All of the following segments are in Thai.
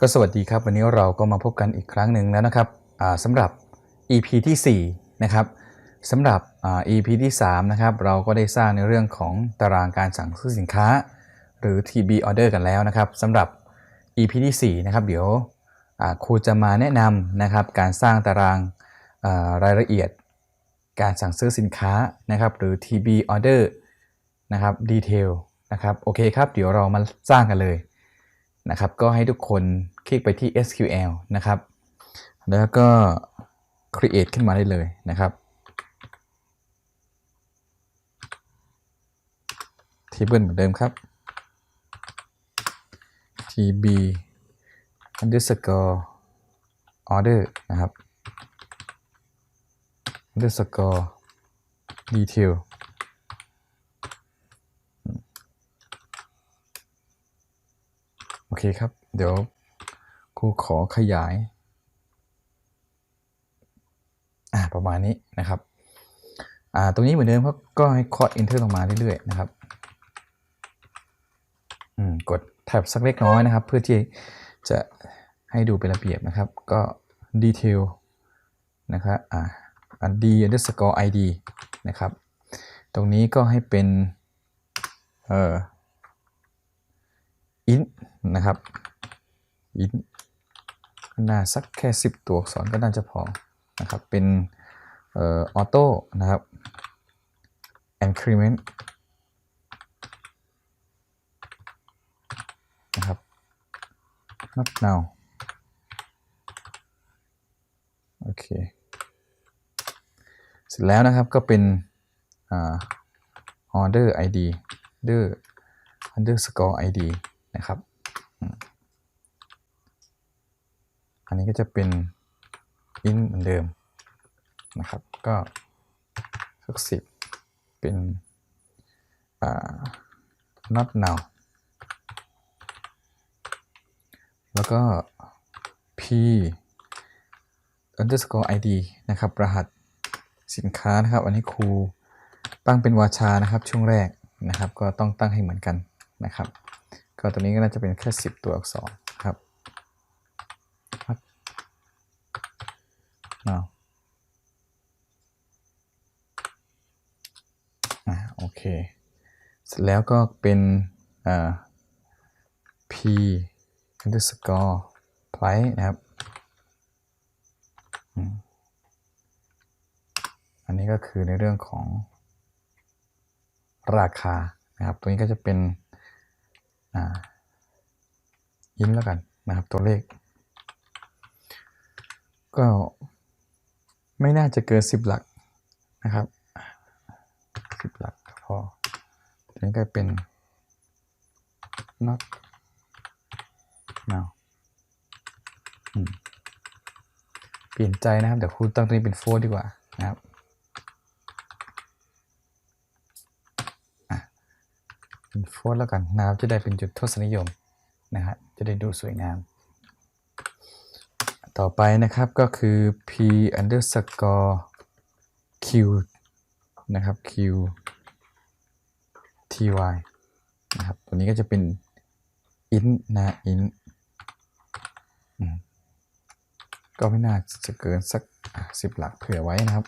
ก็สวัสดีครับ วันนี้เราก็มาพบกันอีกครั้งหนึ่งแล้วนะครับสำหรับ EP ที่4นะครับสำหรับ EP ที่3นะครับเราก็ได้สร้างในเรื่องของตารางการสั่งซื้อสินค้า หรือ TB order กันแล้วนะครับสำหรับ EP ที่4นะครับเดี๋ยวครูจะมาแนะนำนะครับการสร้างตารางรายละเอียด การสั่งซื้อสินค้านะครับหรือ TB order นะครับ detail นะครับโอเคครับ เดี๋ยวเรามาสร้างกันเลย นะครับ ก็ให้ทุกคนคลิกไปที่ SQL นะครับ แล้วก็ create ขึ้นมาได้เลยนะครับ table เหมือนเดิมครับ tb underscore order นะครับ underscore detail โอ เคครับ เดี๋ยวครูขอขยายอ่าประมาณนี้นะครับอ่าตรงนี้เหมือนเดิมครับก็ให้คอร์ด enter ลงมาเรื่อยๆนะครับอืมกดแท็บสักเล็กน้อยนะครับ เพื่อที่จะให้ดูเป็นระเบียบนะครับ ก็ detail นะครับอ่าอัน d underscore id นะครับ ตรงนี้ก็ให้เป็นเอ่อ int น นะครับ int น่าสักแค่ 10 ตัวอักษรก็น่าจะพอนะครับ เป็นออ auto นะครับ increment นะครับ not now โอเค เสร็จแล้วนะครับก็เป็นอ่า order id order underscore id นะครับอืมอั นนี้ก็จะเป็น int เหมือนเดิมนะครับ ก็สักสิบเป็น not now แล้วก็ p underscore id นะครับ รหัสสินค้านะครับ อันนี้ครูตั้งเป็นวาชานะครับช่วงแรกนะครับ ก็ต้องตั้งให้เหมือนกันนะครับ ก็ตัวนี้ก็น่าจะเป็นแค่ 10 ตัวอักษรครับครับ เอาอ่าโอเค เสร็จแล้วก็เป็นอ่า p underscore price นะครับอันนี้ก็คือในเรื่องของราคานะครับ ตัวนี้ก็จะเป็นอินแล้วกันนะครับ ตัวเลข ก็ ไม่น่าจะเกิน10 หลักนะครับ10 หลักพอตัวนี้ก็เป็น not now เปลี่ยนใจนะครับ เดี๋ยวครูตั้งตัวนี้เป็น4ดีกว่านะครับเป็น4แล้วกันนะครับจะได้เป็นจุดทศนิยมนะฮะจะได้ดูสวยงาม ต่อไปนะครับก็คือ p underscore q นะครับ q ty นะครับตัวนี้ก็จะเป็น int นะ int ก็ไม่น่าจะเกินสักสิบหลักเผื่อไว้นะครับ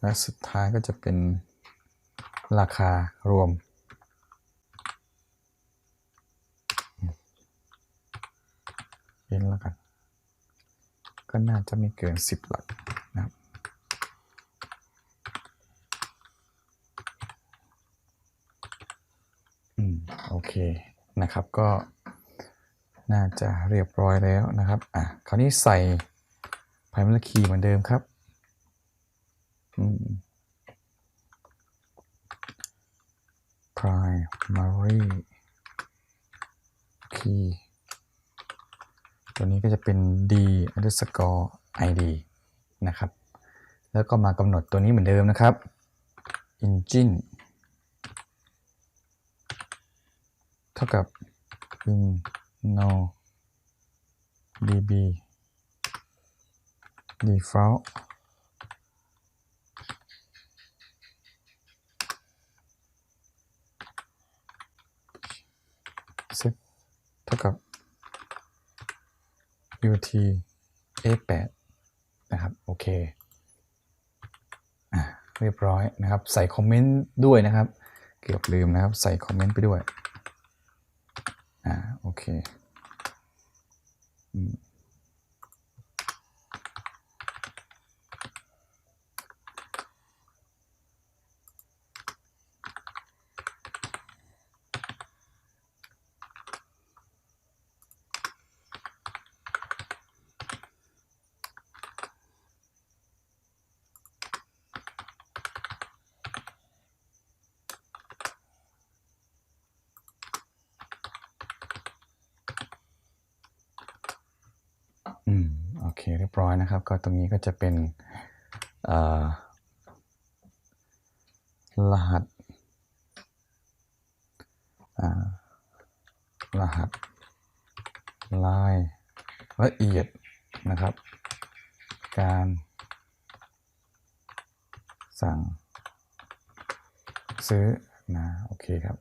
และสุดท้ายก็จะเป็นราคารวม เย็นแล้วกัน ก็ น่าจะไม่เกิน 10 หลักนะครับอืมโอเคนะครับก็น่าจะเรียบร้อยแล้วนะครับอะคราวนี้ใส่ primary key เหมือนเดิมครับอืม primary key ตัวนี้ก็จะเป็น d underscore id นะครับ แล้วก็มากำหนดตัวนี้เหมือนเดิมนะครับ engine เท่ากับ in no db default เท่ากับ ut a8 นะครับโอเคอะเรียบร้อยนะครับ ใส่คอมเมนต์ด้วยนะครับ เกือบลืมนะครับ ใส่คอมเมนต์ไปด้วยอ่าโอเคอืม อืม โอ เคเรียบร้อยนะครับ ก็ตรงนี้ก็จะเป็นรหัสรหัสลายละเอียดนะครับ การสั่งซื้อนะโอเคครับ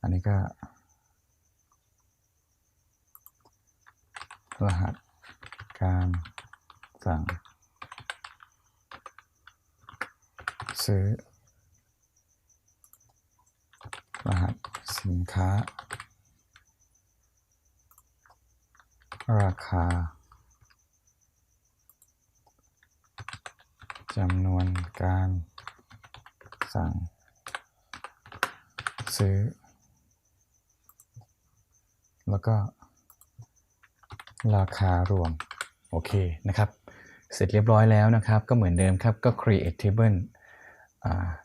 อันนี้ก็รหัส การสั่ง ซื้อ รหัสสินค้า ราคาจำนวนการสั่ง ซื้อ แล้วก็ราคารวม โอเคนะครับ เสร็จเรียบร้อยแล้วนะครับ ก็เหมือนเดิมครับ ก็ create table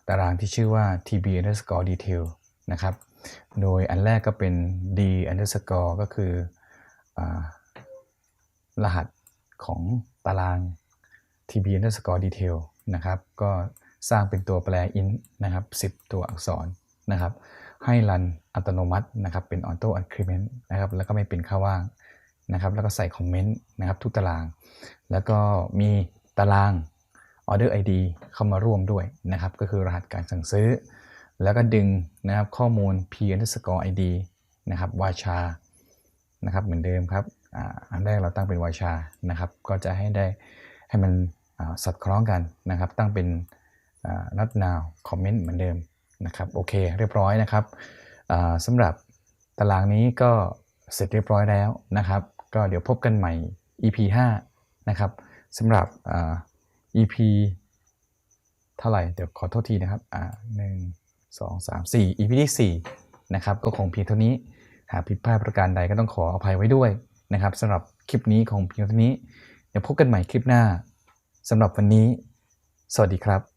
ตารางที่ชื่อว่า tb underscore detail นะครับ โดยอันแรกก็เป็น d underscore ก็คืออรหัสของตาราง tb underscore detail นะครับ ก็สร้างเป็นตัวแปร int นะครับ 10 ตัวอักษรนะครับ ให้รันอัตโนมัตินะครับ เป็น auto increment นะครับ แล้วก็ไม่เป็นค่าว่าง นะครับแล้วก็ใส่คอมเมนต์นะครับทุกตาราง แล้วก็มีตาราง Order ID เข้ามาร่วมด้วยนะครับ ก็คือรหัสการสั่งซื้อ แล้วก็ดึงนะครับข้อมูล p underscore id นะครับวาชานะครับเหมือนเดิมครับอ่าอันแรกเราตั้งเป็นวาชานะครับ ก็จะให้ได้ให้มันสอดคล้องกันนะครับ ตั้งเป็นอ่า not now comment เหมือนเดิมนะครับโอเคเรียบร้อยนะครับอ่าสำหรับตารางนี้ก็เสร็จเรียบร้อยแล้วนะครับ ก็เดี๋ยวพบกันใหม่ EP 5 นะครับสำหรับ EP เท่าไหร่ เดี๋ยวขอโทษทีนะครับหนึ่งสองสามสี่ EP ที่สี่นะครับ ก็คงเพียงเท่านี้ หากผิดพลาดประการใดก็ต้องขออภัยไว้ด้วยนะครับสำหรับคลิปนี้คงเพียงเท่านี้ เดี๋ยวพบกันใหม่คลิปหน้าสำหรับวันนี้ สวัสดีครับ